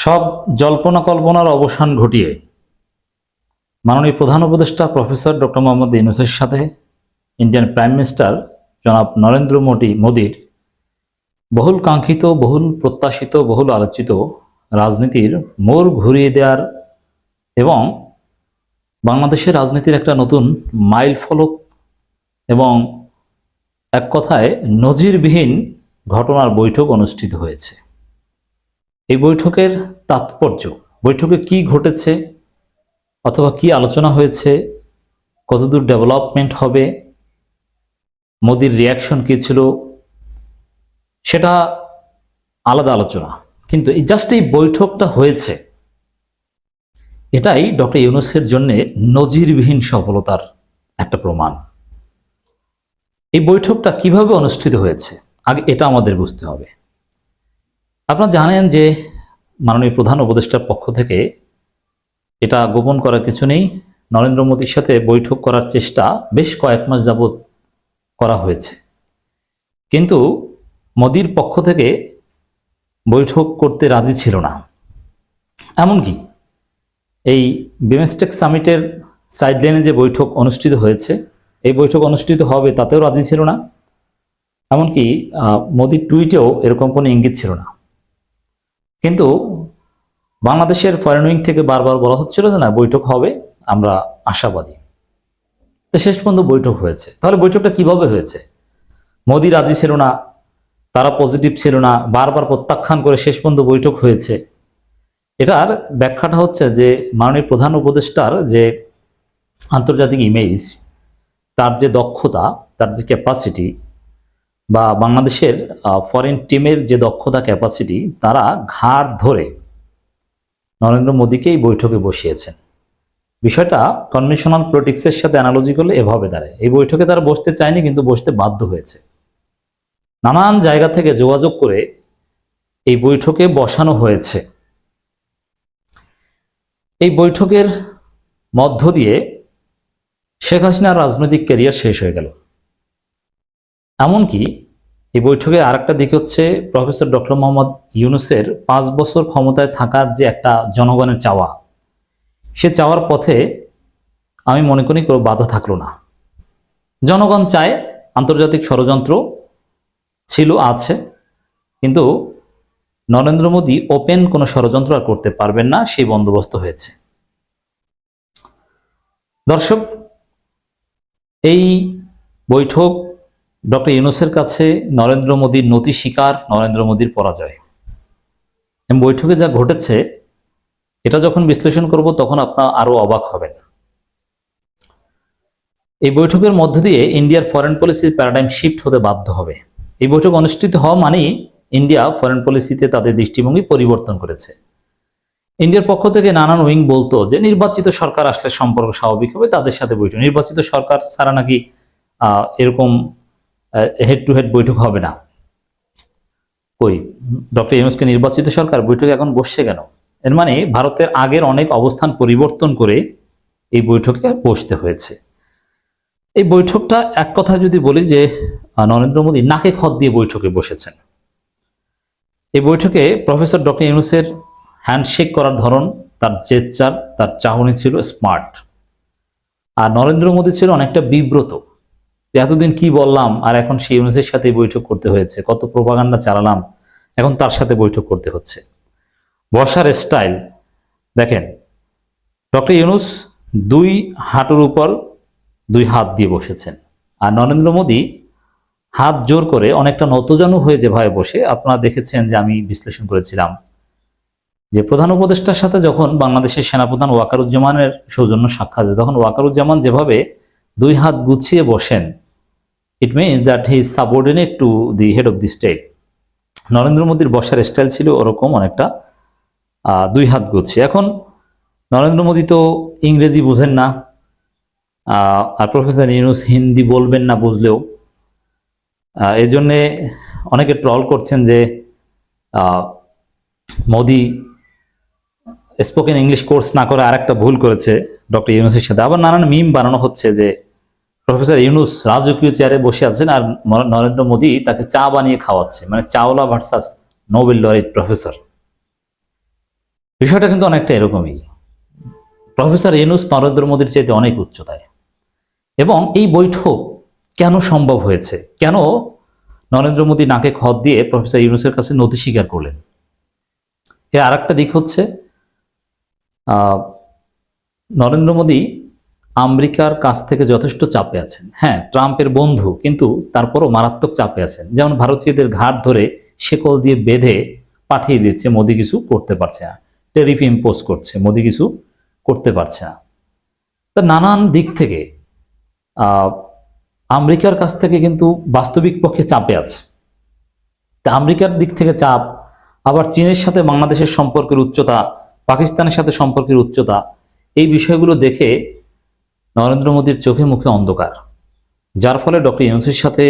সব জল্পনা কল্পনার অবসান ঘটিয়ে মাননীয় প্রধান উপদেষ্টা প্রফেসর ডক্টর মোহাম্মদ ইউনুসের সাথে ইন্ডিয়ান প্রাইম মিনিস্টার জনাব নরেন্দ্র মোদী মোদীর বহুল কাঙ্ক্ষিত, বহুল প্রত্যাশিত, বহুল আলোচিত রাজনীতির মোড় ঘুরিয়ে দেওয়ার এবং বাংলাদেশের রাজনীতির একটা নতুন মাইল ফলক এবং এক কথায় নজিরবিহীন ঘটনার বৈঠক অনুষ্ঠিত হয়েছে। এই বৈঠকের তাৎপর্য, বৈঠকে কি ঘটেছে অথবা কি আলোচনা হয়েছে, কতদূর ডেভেলপমেন্ট হবে, মোদির রিয়াকশন কি ছিল, সেটা আলাদা আলোচনা। কিন্তু এই জাস্ট এই বৈঠকটা হয়েছে, এটাই ডক্টর ইউনুসের জন্য নজিরবিহীন সফলতার একটা প্রমাণ। এই বৈঠকটা কীভাবে অনুষ্ঠিত হয়েছে, আগে এটা আমাদের বুঝতে হবে। আপনারা জানেন যে মাননীয় প্রধান উপদেষ্টার পক্ষ থেকে এটা গোপন করার কিছু নেই। নরেন্দ্র মোদীর সাথে বৈঠক করার চেষ্টা বেশ কয়েক মাস যাবৎ করা হয়েছে। কিন্তু মোদির পক্ষ থেকে বৈঠক করতে রাজি ছিল না। এমনকি এই বিমস্টেক সামিটের সাইডলাইনে যে বৈঠক অনুষ্ঠিত হয়েছে, এই বৈঠক অনুষ্ঠিত হবে তাতেও রাজি ছিল না। এমনকি মোদির টুইটেও এরকম কোনো ইঙ্গিত ছিল না। কিন্তু বাংলাদেশের ফরেন উইং থেকে বারবার বলা হচ্ছিল যে না, বৈঠক হবে, আমরা আশাবাদী। তো শেষ পর্যন্ত বৈঠক হয়েছে। তাহলে বৈঠকটা কীভাবে হয়েছে? মোদি রাজি ছিল না, তারা পজিটিভ ছিল না, বারবার প্রত্যাখ্যান করে শেষ পর্যন্ত বৈঠক হয়েছে। এটার ব্যাখ্যাটা হচ্ছে যে, মাননীয় প্রধান উপদেষ্টার যে আন্তর্জাতিক ইমেজ তার যে দক্ষতা, তার যে ক্যাপাসিটি বা বাংলাদেশের ফরেন টিমের যে দক্ষতা ক্যাপাসিটি তারা ঘাড় ধরে নরেন্দ্র মোদীকে এই বৈঠকে বসিয়েছেন। বিষয়টা কনভেনশনাল পলিটিক্সের সাথে অ্যানালজি করলে এভাবে দাঁড়ায়। এই বৈঠকে তারা বসতে চায়নি, কিন্তু বসতে বাধ্য হয়েছে। নানান জায়গা থেকে যোগাযোগ করে এই বৈঠকে বসানো হয়েছে। এই বৈঠকের মধ্য দিয়ে শেখ হাসিনার রাজনৈতিক ক্যারিয়ার শেষ হয়ে গেল। এমনকি এই বৈঠকের আরেকটা দিক হচ্ছে প্রফেসর ডক্টর মোহাম্মদ ইউনুসের পাঁচ বছর ক্ষমতায় থাকার যে একটা জনগণের চাওয়া, সে চাওয়ার পথে আমি মনে করি কোনো বাধা থাকল না। জনগণ চায় আন্তর্জাতিক ষড়যন্ত্র ছিল, আছে, কিন্তু নরেন্দ্র মোদী ওপেন কোনো ষড়যন্ত্র আর করতে পারবেন না, সেই বন্দোবস্ত হয়েছে। দর্শক, এই বৈঠক ডক্টর ইউনুসের কাছে নরেন্দ্র মোদীর নতি স্বীকার, নরেন্দ্র মোদীর পরাজয়। বৈঠকে যা ঘটেছে, এটা যখন বিশ্লেষণ করব, তখন আপনার আরও অবাক হবেন। এই বৈঠকের মধ্য দিয়ে ইন্ডিয়ার ফরেন পলিসির প্যারাডাইম শিফট হতে বাধ্য হবে। এই বৈঠক অনুষ্ঠিত হওয়া মানেই ইন্ডিয়া ফরেন পলিসিতে তাদের দৃষ্টিভঙ্গি পরিবর্তন করেছে। ইন্ডিয়ার পক্ষ থেকে নানান উইং বলতো যে, নির্বাচিত সরকার আসলে সম্পর্ক স্বাভাবিক হবে, তাদের সাথে বৈঠক। নির্বাচিত সরকার ছাড়া নাকি এরকম হেড টু হেড বৈঠক হবে না। ওই ডক্টর ইউনুসকে নির্বাচিত সরকার বৈঠকে এখন বসছে কেন? এর মানে ভারতের আগের অনেক অবস্থান পরিবর্তন করে এই বৈঠকে বসতে হয়েছে। এই বৈঠকটা এক কথা যদি বলি যে নরেন্দ্র মোদী নাকে খত দিয়ে বৈঠকে বসেছেন। এই বৈঠকে প্রফেসর ডক্টর ইউনুসের হ্যান্ডশেক করার ধরন, তার জেচ্চার তার চাহনি ছিল স্মার্ট আর নরেন্দ্র মোদী ছিল অনেকটা বিব্রত। এতদিন কি বললাম, আর এখন সেই ইউনুসের সাথে বৈঠক করতে হয়েছে, কত প্রোপাগান্ডা চালালাম, এখন তার সাথে বৈঠক করতে হচ্ছে। বসার স্টাইল দেখেন, ডক্টর ইউনুস দুই হাঁটুর উপর দুই হাত দিয়ে বসেছেন, আর নরেন্দ্র মোদী হাত জোর করে অনেকটা নতজানু হয়ে যেভাবে বসে, আপনারা দেখেছেন যে আমি বিশ্লেষণ করেছিলাম যে প্রধান উপদেষ্টার সাথে যখন বাংলাদেশের সেনাপ্রধান ওয়াকারুজ্জামানের সৌজন্য সাক্ষাৎ তখন ওয়াকারুজ্জামান যেভাবে দুই হাত গুছিয়ে বসেন it means that he subordinate to the head of the state Narendra মোদীর বসার স্টাইল ছিল ওরকম অনেকটা দুই হাত গুছিয়ে এখন নরেন্দ্র মোদী তো ইংরেজি বুঝেন না আর প্রফেসর ইউনুস হিন্দি বলবেন না বুঝলেও। এই জন্যে অনেকে ট্রল করছেন যে মোদি স্পোকেন ইংলিশ কোর্স না করে আরেকটা ভুল করেছে ডক্টর ইউনুসের সাথে। আবার নানান মিম বানানো হচ্ছে যে প্রফেসর ইউনুস রাজকীয় চেয়ারে বসে আছেন আর নরেন্দ্র মোদী তাকে চা বানিয়ে খাওয়াচ্ছে মানে চাওলা ভার্সাস নোবেল লরিট প্রফেসর। বিষয়টা কিন্তু অনেকটা এরকমই। প্রফেসর ইউনুস নরেন্দ্র মোদীর চাইতে অনেক উচ্চতায়। এবং এই বৈঠক কেন সম্ভব হয়েছে? কেন নরেন্দ্র মোদী নাকে খত দিয়ে প্রফেসর ইউনুসের কাছে নথি স্বীকার করলেন? এর আর একটা দিক হচ্ছে নরেন্দ্র মোদী আমেরিকার কাছ থেকে যথেষ্ট চাপে আছেন। হ্যাঁ ট্রাম্পের বন্ধু, কিন্তু তারপরও মারাত্মক চাপে আছেন। যেমন ভারতীয়দের ঘাট ধরে শেকল দিয়ে বেঁধে পাঠিয়ে দিচ্ছে, মোদী কিছু করতে পারছে না। টেরিফ ইম্পোজ করছে, মোদী কিছু করতে পারছে না। তা নানান দিক থেকে আমেরিকার কাছ থেকে কিন্তু বাস্তবিক পক্ষে চাপে আছে। তা আমেরিকার দিক থেকে চাপ, আবার চীনের সাথে বাংলাদেশের সম্পর্কের উচ্চতা, পাকিস্তানের সাথে সম্পর্কের উচ্চতা, এই বিষয়গুলো দেখে নরেন্দ্র মোদীর চোখে মুখে অন্ধকার। যার ফলে ডক্টর ইউনুসের সাথে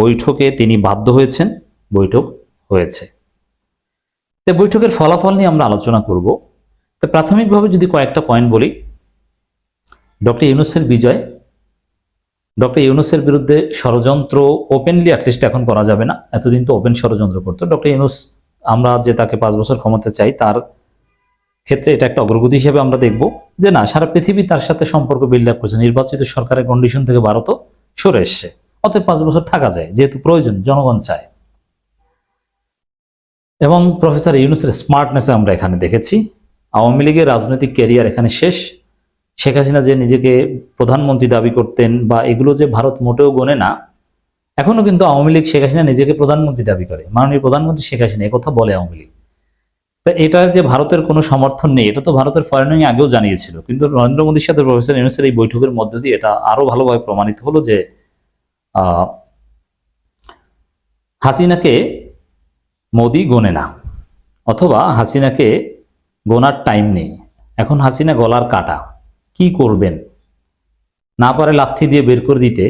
বৈঠকে তিনি বাধ্য হয়েছেন, বৈঠক হয়েছে। তো বৈঠকের ফলাফল নিয়ে আমরা আলোচনা করব। তো প্রাথমিকভাবে যদি কয়েকটা পয়েন্ট বলি, ডক্টর ইউনুসের বিজয়, ডক্টর ইউনুসের বিরুদ্ধে ষড়যন্ত্র ওপেনলি অ্যাটলিস্ট এখন করা যাবে না। এতদিন তো ওপেন ষড়যন্ত্র করতো। ডক্টর ইউনুস, আমরা যে তাকে পাঁচ বছর ক্ষমতা চাই, তার ক্ষেত্রে এটা একটা অগ্রগতি হিসেবে আমরা দেখব যে না, সারা পৃথিবী তার সাথে সম্পর্ক বিল্ড আপ করছে। নির্বাচিত সরকারের কন্ডিশন থেকে ভারতও সরে এসছে। অতএব পাঁচ বছর থাকা যায়, যেহেতু প্রয়োজন, জনগণ চায়। এবং প্রফেসর ইউনুসের স্মার্টনেস আমরা এখানে দেখেছি। আওয়ামী লীগের রাজনৈতিক ক্যারিয়ার এখানে শেষ। শেখ হাসিনা যে নিজেকে প্রধানমন্ত্রী দাবি করতেন বা এগুলো যে ভারত মোটেও গনে না, এখনও কিন্তু আওয়ামী লীগ শেখ হাসিনা নিজেকে প্রধানমন্ত্রী দাবি করে। মাননীয় প্রধানমন্ত্রী শেখ হাসিনা কথা বলে আওয়ামী লীগ। তা এটার যে ভারতের কোনো সমর্থন নেই, এটা তো ভারতের ফরেনিং আগেও জানিয়েছিল। কিন্তু নরেন্দ্র মোদীর সাথে প্রফেসর ইউনুসের এই বৈঠকের মধ্যে দিয়ে এটা আরও ভালোভাবে প্রমাণিত হলো যে হাসিনাকে মোদি গোনে না, অথবা হাসিনাকে গোনার টাইম নেই। এখন হাসিনা গলার কাটা, কি করবেন? না পারে লাথি দিয়ে বের করে দিতে,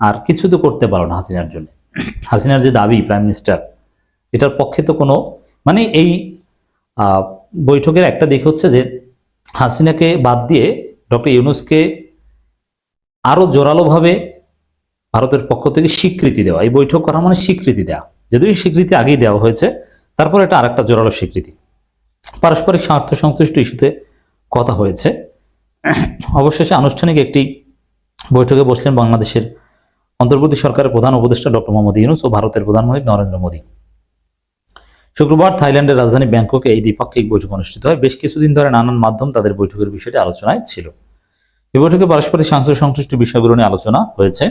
আর কিছু তো করতে পারো না হাসিনার জন্য। হাসিনার যে দাবি প্রাইম মিনিস্টার এটার পক্ষে তো কোনো মানে এই বৈঠকের একটা দিক হচ্ছে যে হাসিনাকে বাদ দিয়ে ডক্টর ইউনুসকে আরও জোরালোভাবে ভারতের পক্ষ থেকে স্বীকৃতি দেওয়া, এই বৈঠক করা মানে স্বীকৃতি দেওয়া যদিও স্বীকৃতি আগেই দেওয়া হয়েছে, তারপর এটা আরেকটা জোরালো স্বীকৃতি। পারস্পরিক স্বার্থ সংশ্লিষ্ট ইস্যুতে কথা হয়েছে। অবশেষে আনুষ্ঠানিক একটি বৈঠকে বসলেন বাংলাদেশের অন্তর্বর্তী সরকারের প্রধান উপদেষ্টা ডক্টর মোহাম্মদ ইউনুস ও ভারতের প্রধানমন্ত্রী নরেন্দ্র মোদী। শুক্রবার থাইল্যান্ডের রাজধানী ব্যাংককে এই দ্বিপাক্ষিক বৈঠক অনুষ্ঠিত হয়। বেশ কিছুদিন ধরে নানান মাধ্যম তাদের বৈঠকের বিষয়টি আলোচনায় ছিল। এই বৈঠকে পারস্পরিক স্বার্থ সংশ্লিষ্ট বিষয়গুলো নিয়ে আলোচনা হয়েছে।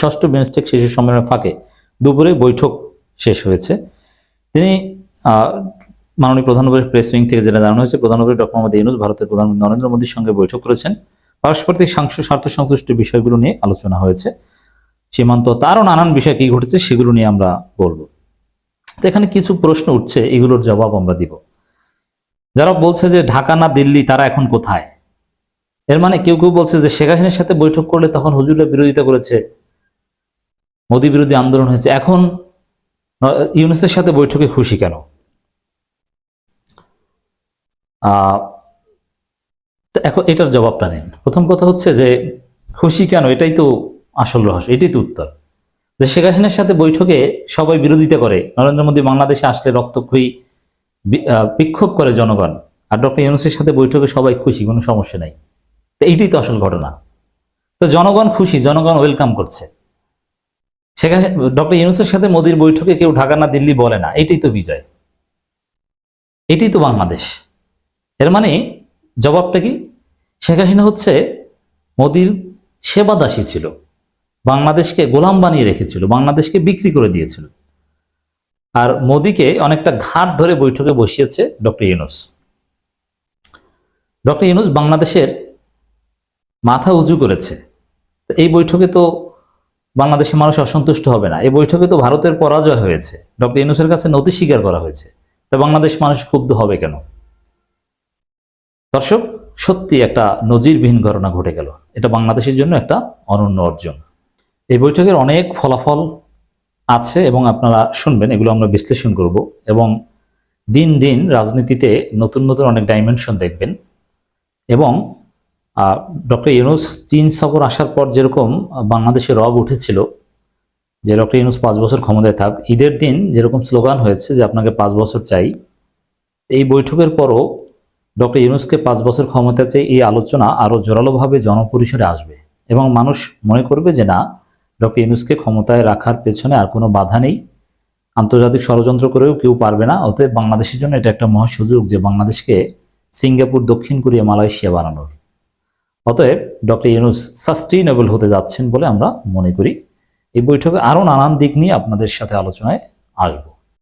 ষষ্ঠ বিমস্টেক শিশু সম্মেলনের ফাঁকে দুপুরে বৈঠক শেষ হয়েছে। তিনি মাননীয় প্রধানমন্ত্রীর প্রেস উইং থেকে যেটা জানানো হয়েছে প্রধানমন্ত্রী ডক্টর মোহাম্মদ ইউনুস ভারতের প্রধানমন্ত্রী নরেন্দ্র মোদীর সঙ্গে বৈঠক করেছেন। পারস্পরিক সাংস, স্বার্থ সংশ্লিষ্ট বিষয়গুলো নিয়ে আলোচনা হয়েছে। সীমান্ত তারও নানান বিষয় কি ঘটেছে সেগুলো নিয়ে আমরা বলব। তো এখানে কিছু প্রশ্ন উঠছে, এগুলোর জবাব আমরা দিব। যারা বলছে যে ঢাকা না দিল্লি, তারা এখন কোথায়? এর মানে কেউ কেউ বলছে যে শেখ হাসিনার সাথে বৈঠক করলে তখন হুজুরের বিরোধিতা করেছে, মোদী বিরোধী আন্দোলন হয়েছে। এখন ইউনুসের সাথে বৈঠকে খুশি কেন? এখন এটার জবাবটা নেন। প্রথম কথা হচ্ছে যে খুশি কেন? এটাই তো আসল রহস্য, এটাই তো উত্তর। যে শেখ হাসিনার সাথে বৈঠকে সবাই বিরোধিতা করে। নরেন্দ্র মোদী বাংলাদেশে আসলে রক্তক্ষয়ী বিক্ষোভ করে জনগণ। আর ডক্টর ইউনুসের সাথে বৈঠকে সবাই খুশি, কোনো সমস্যা নাই। তো এইটাই তো আসল ঘটনা। তো জনগণ খুশি, জনগণ ওয়েলকাম করছে। শেখ ডক্টর ইউনুসের সাথে মোদির বৈঠকে কেউ ঢাকা না দিল্লি বলে না, এটাই তো বিজয়। এটাই তো বাংলাদেশ। এর মানে জবাবটা কি? শেখ হাসিনা হচ্ছে মোদির সেবাদাসী ছিল। বাংলাদেশকে গোলাম বানিয়ে রেখেছিল, বাংলাদেশকে বিক্রি করে দিয়েছিল। আর মোদিকে অনেকটা ঘাট ধরে বৈঠকে বসিয়েছে ডক্টর ইউনুস। ডক্টর ইউনুস বাংলাদেশের মাথা উঁচু করেছে। এই বৈঠকে তো বাংলাদেশের মানুষ অসন্তুষ্ট হবে না। এই বৈঠকে তো ভারতের পরাজয় হয়েছে। ডক্টর ইউনুসের কাছে নথি স্বীকার করা হয়েছে। তো বাংলাদেশ মানুষ ক্ষুব্ধ হবে কেন? দর্শক সত্যি একটা নজিরবিহীন ঘটনা ঘটে গেল। এটা বাংলাদেশের জন্য একটা অনন্য অর্জন। এই বৈঠকের অনেক ফলাফল আছে এবং আপনারা শুনবেন, এগুলো আমরা বিশ্লেষণ করব এবং দিন দিন রাজনীতিতে নতুন নতুন অনেক ডাইমেনশন দেখবেন এবং ডক্টর ইউনুস চীন সফর আসার পর যেরকম বাংলাদেশে রব উঠেছিল, যে ডক্টর ইউনুস পাঁচ বছর ক্ষমতায় থাক, ঈদের দিন যেরকম স্লোগান হয়েছে যে আপনাকে পাঁচ বছর চাই, এই বৈঠকের পরও ডক্টর ইউনুসকে পাঁচ বছর ক্ষমতা চেয়ে এই আলোচনা আরও জোরালোভাবে জনপরিসরে আসবে এবং মানুষ মনে করবে যে না ডক্টর ইউনুসকে ক্ষমতায় রাখার পেছনে আর কোনো বাধা নেই। আন্তর্জাতিক ষড়যন্ত্র করেও কেউ পারবে না। অতএব বাংলাদেশের জন্য এটা একটা মহা সুযোগ যে বাংলাদেশকে সিঙ্গাপুর, দক্ষিণ কোরিয়া, মালয়েশিয়া বানানোর। অতএব ডক্টর ইউনুস সাস্টেইনেবল হতে যাচ্ছেন বলে আমরা মনে করি। এই বৈঠকে আরও নানান দিক নিয়ে আপনাদের সাথে আলোচনায় আসব।